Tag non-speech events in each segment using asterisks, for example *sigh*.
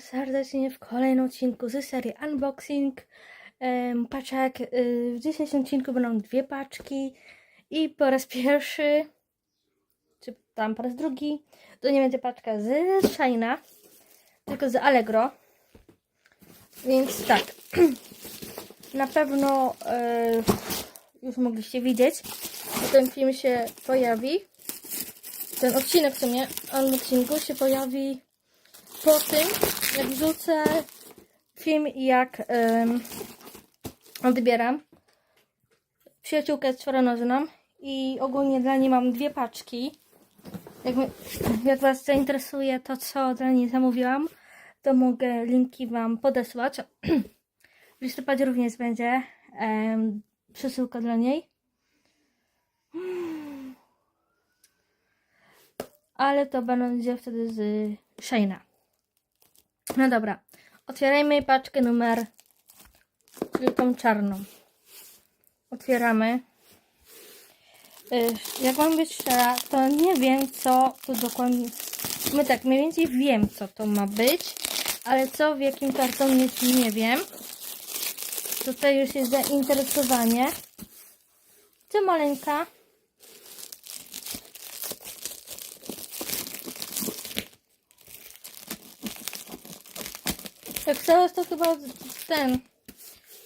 serdecznie w kolejnym odcinku z serii Unboxing paczek. Y, W dzisiejszym odcinku będą dwie paczki i po raz pierwszy, czy tam po raz drugi, to nie będzie paczka z Shina, tylko z Allegro. Więc tak, *clears throat* na pewno e, już mogliście widzieć, że ten film się pojawi. Ten odcinek w sumie unboxingu się pojawi po tym, jak wrzucę film jak em, odbieram przyjaciółkę czworonożną i ogólnie dla niej mam dwie paczki. Jak, jak Was zainteresuje to, co dla niej zamówiłam, to mogę linki Wam podesłać. *clears throat* W listopadzie również będzie em, przesyłka dla niej. Ale to będzie wtedy z Shane'a. No dobra, otwierajmy paczkę numer tą czarną. Otwieramy. Y, Jak mam być szczera, to nie wiem co tu dokładnie. My tak, mniej więcej wiem co to ma być, ale co w jakim kartonie to nie wiem. Tutaj już jest zainteresowanie. Co maleńka? Jak teraz to chyba ten.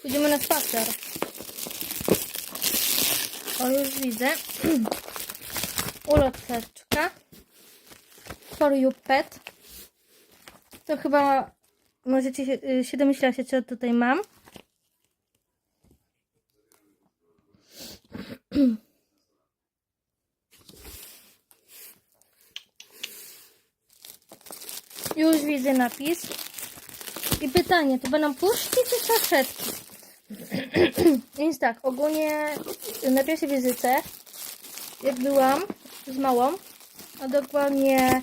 Pójdziemy na spacer. O, już widzę. *clears throat* Uloteczka. For you pet. To chyba możecie się, y, się domyślacie, co tutaj mam. *clears throat* Już widzę napis. I pytanie, to będą puszki czy saszetki? *clears throat* Więc tak, ogólnie na pierwszej wizycie, jak byłam z małą, a dokładnie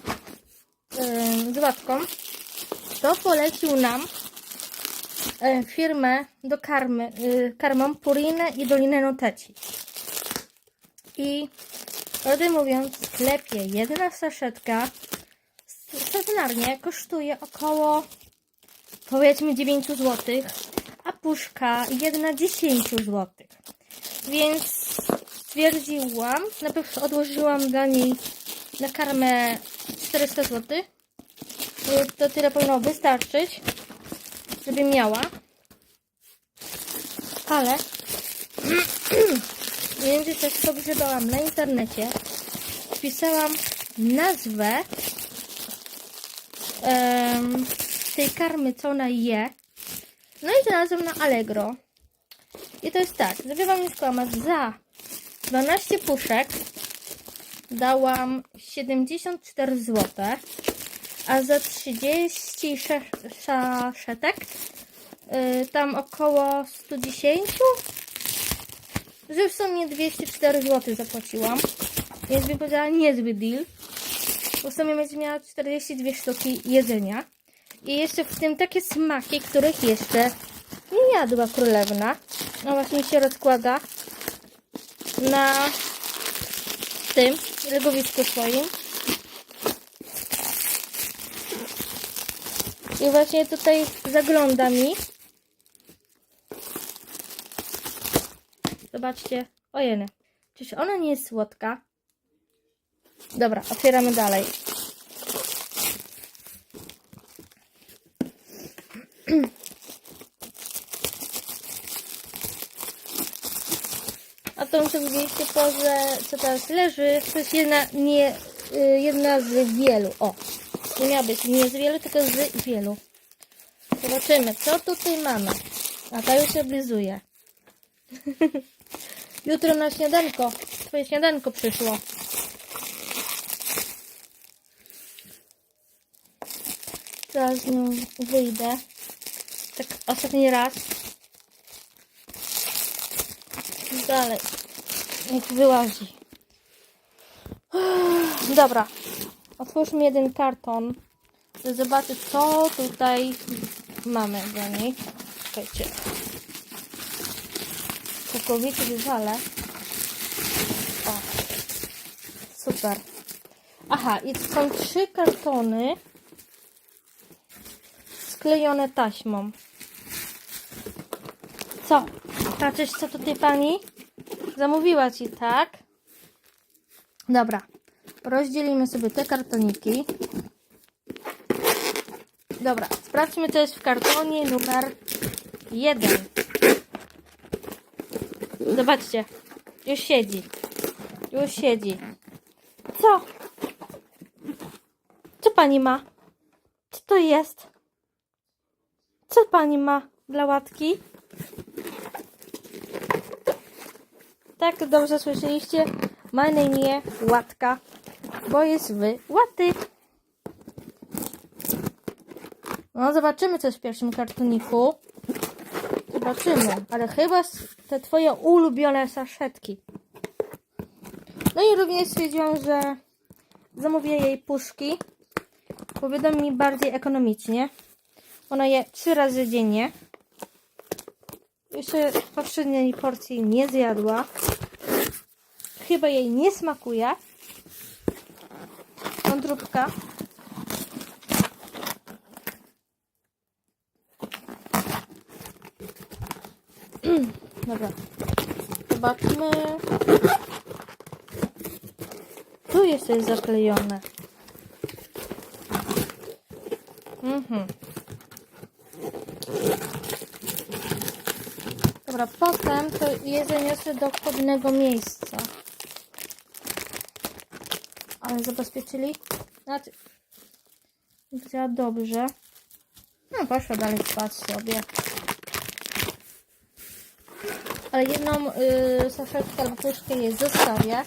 yy, z łatką, to polecił nam yy, firmę do karmy, yy, karmą Purinę i Dolinę Noteci. I prawdę mówiąc, w sklepie jedna saszetka stacjonarnie kosztuje około powiedzmy 9 zł, a puszka jedna 10 zł. Więc stwierdziłam, najpierw odłożyłam dla niej na karmę 400 zł. To tyle powinno wystarczyć, żeby miała. Ale *clears throat* międzyczasie pogrzebałam na internecie, wpisałam nazwę em, tej karmy, co ona je. No i znalazłam na Allegro. I to jest tak, żeby wam nie skłamać, za 12 puszek dałam 74 zł, a za 30 sze- saszetek yy, tam około 110, że w sumie 204 zł zapłaciłam. Więc bym powiedziała niezły deal. Bo w sumie będzie miała 42 sztuki jedzenia. I jeszcze w tym takie smaki, których jeszcze nie jadła królewna. No właśnie się rozkłada na tym legowisku swoim. I właśnie tutaj zagląda mi. Zobaczcie. Ojeny. Czyż ona nie jest słodka? Dobra, otwieramy dalej. A tą, co widzieliście pozę, co teraz leży, to jest jedna, nie, y, jedna z wielu. O, nie miała być nie z wielu, tylko z wielu. Zobaczymy, co tutaj mamy. A ta już się oblizuje. *laughs* Jutro na śniadanko, twoje śniadanko przyszło. Teraz z nią wyjdę. Tak ostatni raz. Dalej. Niech wyłazi. Dobra. Otwórzmy jeden karton. Żeby zobaczyć, co tutaj mamy dla niej. Czekajcie. Całkowicie wywalę. O. Super. Aha, i są trzy kartony sklejone taśmą. Co? Patrzysz, co tutaj pani zamówiła ci, tak? Dobra. Rozdzielimy sobie te kartoniki. Dobra, sprawdźmy, co jest w kartonie numer jeden. Zobaczcie. Już siedzi. Już siedzi. Co? Co pani ma? Co to jest? Co pani ma dla łatki? Tak, dobrze słyszeliście? Ma na imię Łatka, bo jest wy łaty. No, zobaczymy, co jest w pierwszym kartoniku. Zobaczymy, ale chyba te twoje ulubione saszetki. No i również stwierdziłam, że zamówię jej puszki, bo mi bardziej ekonomicznie. Ona je trzy razy dziennie. Jeszcze poprzedniej porcji nie zjadła. Chyba jej nie smakuje. Wątróbka. *clears throat* Dobra. Zobaczmy. Tu jest coś zaklejone. Mhm. Dobra, potem to je zaniosę do wchodnego miejsca. Ale zabezpieczyli. Znaczy, za dobrze. No, poszła dalej spać sobie. Ale jedną y, saszetkę albo puszkę jej zostawię.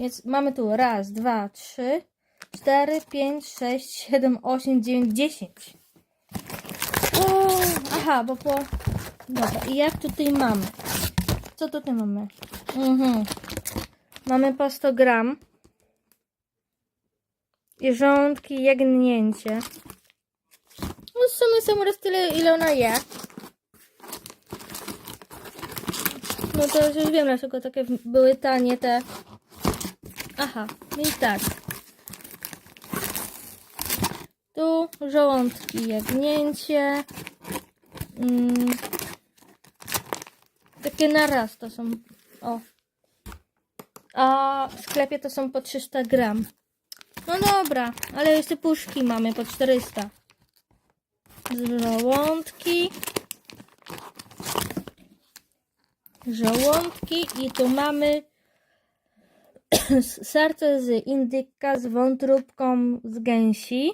Więc mamy tu raz, dwa, trzy, cztery, pięć, sześć, siedem, osiem, dziewięć, dziesięć. O, aha, bo po... Dobra, i jak tutaj mamy? Co tutaj mamy? Mhm. Mamy po 100 gram. I rządki, jagnięcie. No w sumie są raz tyle, ile ona je. No to już wiem, dlaczego takie były tanie te... Aha, więc tak. Tu żołądki, jagnięcie. Mm, takie na raz to są. O. A w sklepie to są po 300 gram. No dobra, ale jeszcze puszki mamy po 400. Żołądki. Żołądki i tu mamy *coughs* serce z indyka z wątróbką z gęsi.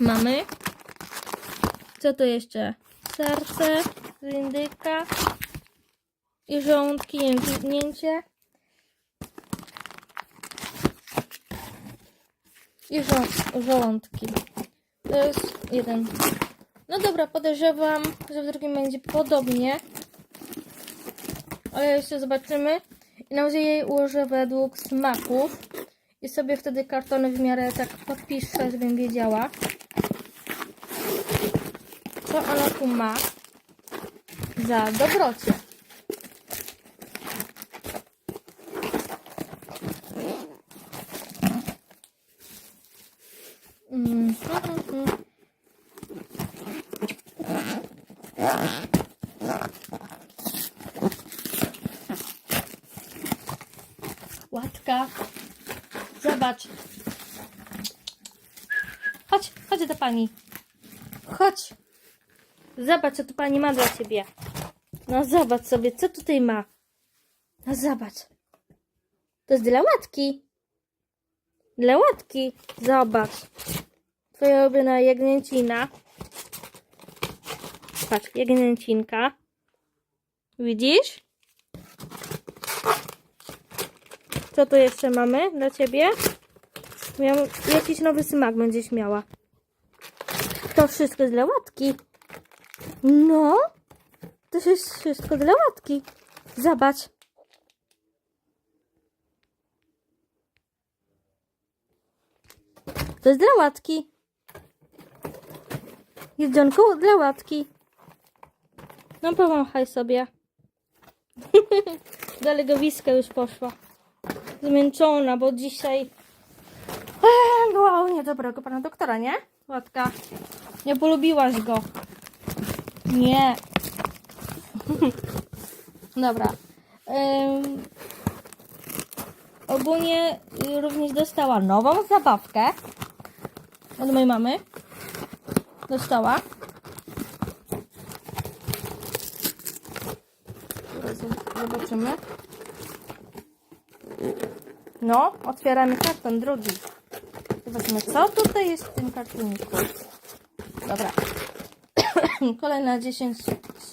Mamy. Co to jeszcze? Serce indyka i żołądki, jęknięcie. I żo żołądki. To jest jeden. No dobra, podejrzewam, że w drugim będzie podobnie. Ale jeszcze zobaczymy. I na razie jej ułożę według smaków. I sobie wtedy kartony w miarę tak podpiszę, żebym wiedziała. Co ona tu za dobrocie. Mm. Łatka. Zobacz. Chodź, chodź do pani. Chodź. Zobacz, co tu pani ma dla ciebie. No zobacz sobie, co tutaj ma. No zobacz. To jest dla łatki. Dla łatki. Zobacz. Twoja ulubiona jagnięcina. Patrz, jagnięcinka. Widzisz? Co tu jeszcze mamy dla ciebie? Miał, jakiś nowy smak będziesz miała. To wszystko jest dla łatki. No, to jest wszystko dla łatki. Zobacz. To jest dla łatki. Jedzonko dla łatki. No pomachaj sobie. *laughs* Do legowiska już poszła. Zmęczona, bo dzisiaj eee, była u niedobrego pana doktora, nie? Łatka. Nie polubiłaś go. Nie. Dobra. Ym, ogólnie y, również dostała nową zabawkę od mojej mamy. Dostała. Zobaczymy. No, otwieramy karton drugi. Zobaczymy, co tutaj jest w tym kartoniku. Dobra. Kolejna 10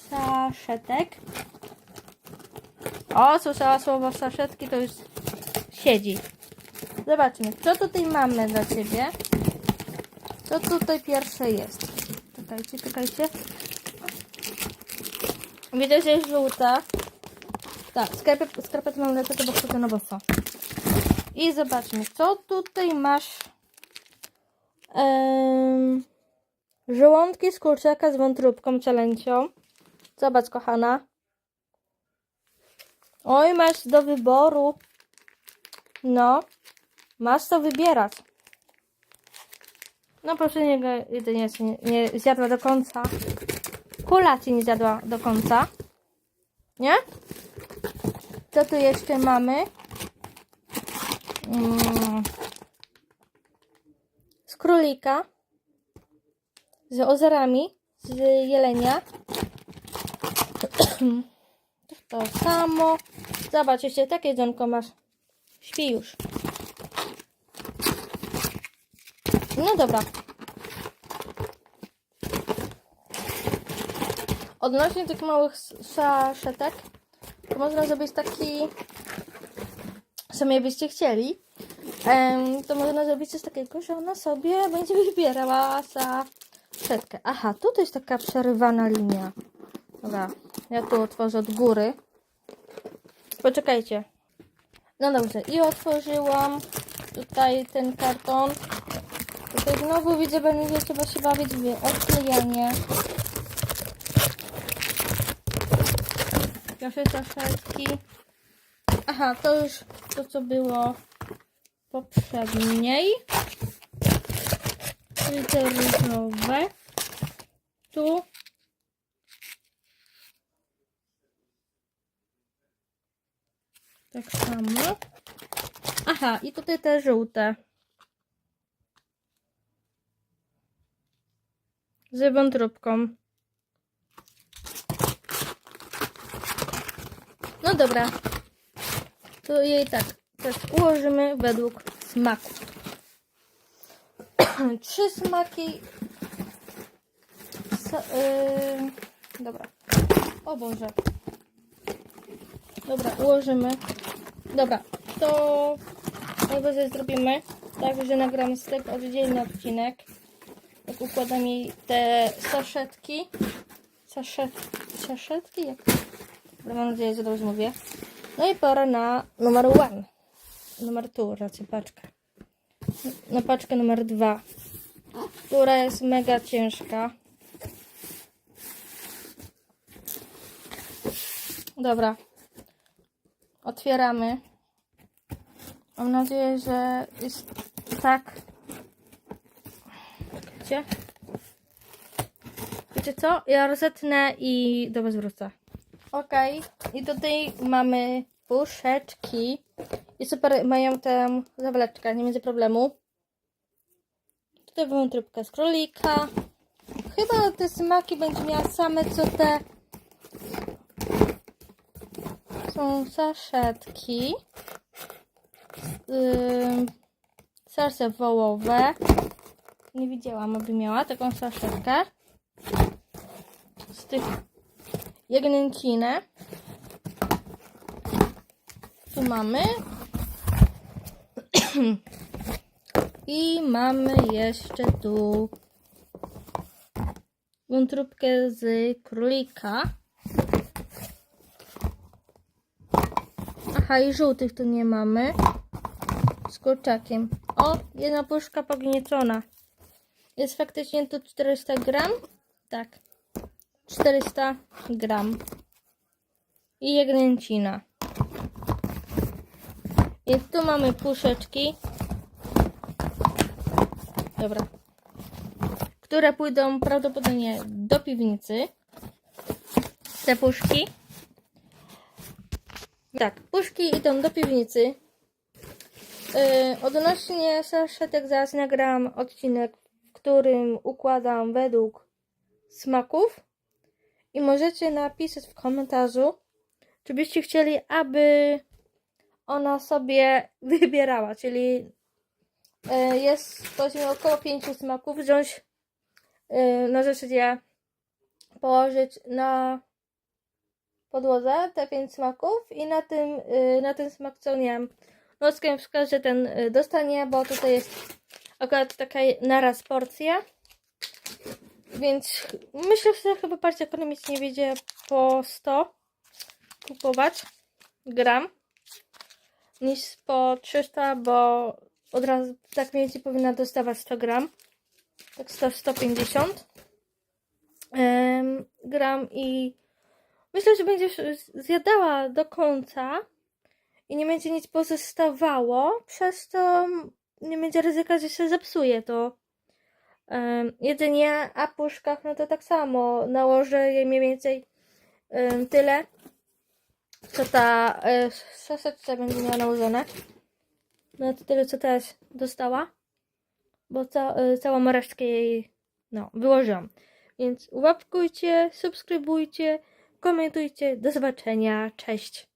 saszetek. O, słyszała słowo saszetki, to już siedzi. Zobaczmy, co tutaj mamy dla Ciebie. Co tutaj pierwsze jest? Czekajcie, czekajcie. Widzę, że jest żółta. Tak, skarpet, skarpet mam dlatego, bo chcę na boso. I zobaczmy, co tutaj masz. Em, żołądki z kurczaka z wątróbką cielęcią. Zobacz, kochana. Oj, masz do wyboru. No, masz co wybierać. No poprzedniego się nie, nie zjadła do końca. Kolacji nie zjadła do końca. Nie? Co tu jeszcze mamy? Mm. Z królika. Z ozerami. Z jelenia. *clears throat* To samo. Zobacz, jeszcze takie jedzonko masz. Śpi już. No dobra. Odnośnie tych małych saszetek, to można zrobić taki, sami byście chcieli, to można zrobić coś takiego, że ona sobie będzie wybierała saszetkę. Aha, tutaj jest taka przerywana linia. Dobra, ja tu otworzę od góry. Poczekajcie. No dobrze, i otworzyłam tutaj ten karton. Tutaj znowu widzę, będzie trzeba się bawić w odklejanie. Proszę saszetki. Aha, to już to, co było poprzedniej. Czyli te różowe. Tu. Tak samo. Aha, i tutaj te żółte. Z wątróbką. No dobra. To jej tak też ułożymy według smaku. *clears throat* Trzy smaki. Yy, dobra. O Boże. Dobra, ułożymy. Dobra, to najwyżej zrobimy tak, że nagramy z tego oddzielny odcinek. Jak układam jej te saszetki. Saszet, saszetki? Jak? Dobra, mam nadzieję, że dobrze mówię. No i pora na numer one. Numer tu, raczej paczkę. Na paczkę numer dwa, która jest mega ciężka. Dobra. Otwieramy. Mam nadzieję, że jest tak. Wiecie? Wiecie co? Ja rozetnę i do was wrócę. I tutaj mamy puszeczki. I super mają tę zawleczkę, nie będzie problemu. Tutaj mamy trybkę z królika. Chyba te smaki będzie miała same co te są saszetki. Yy, serce wołowe. Nie widziałam, aby miała taką saszetkę. Z tych jagnięcinę. Tu mamy. *clears throat* I mamy jeszcze tu wątróbkę z królika. Aha, i żółtych tu nie mamy. Z kurczakiem. O, jedna puszka pogniecona. Jest faktycznie tu 400 gram? Tak. 400 gram. I jagnięcina. I tu mamy puszeczki. Dobra. które pójdą prawdopodobnie do piwnicy. Te puszki. Tak, puszki idą do piwnicy. Yy, odnośnie saszetek zaraz nagram odcinek, w którym układam według smaków. I możecie napisać w komentarzu, czy byście chcieli, aby ona sobie *laughs* wybierała, czyli e, jest powiedzmy około pięciu smaków, wziąć e, na zasadzie położyć na podłodze te pięć smaków i na tym, e, na ten smak co nie wiem, przykład, że ten dostanie, bo tutaj jest akurat taka naraz porcja. Więc myślę, że chyba bardziej ekonomicznie wyjdzie po 100 kupować gram niż po 300, bo od razu tak mniej więcej powinna dostawać 100 gram. Tak 100, 150 em, gram i myślę, że będzie zjadała do końca i nie będzie nic pozostawało, przez to nie będzie ryzyka, że się zepsuje to jedzenie, a puszkach no to tak samo. Nałożę jej mniej więcej tyle, co ta y, saseczka będzie miała nałożone. No to tyle, co teraz dostała. Bo ca, y, całą resztkę jej, no, wyłożyłam. Więc łapkujcie, subskrybujcie, komentujcie. Do zobaczenia. Cześć.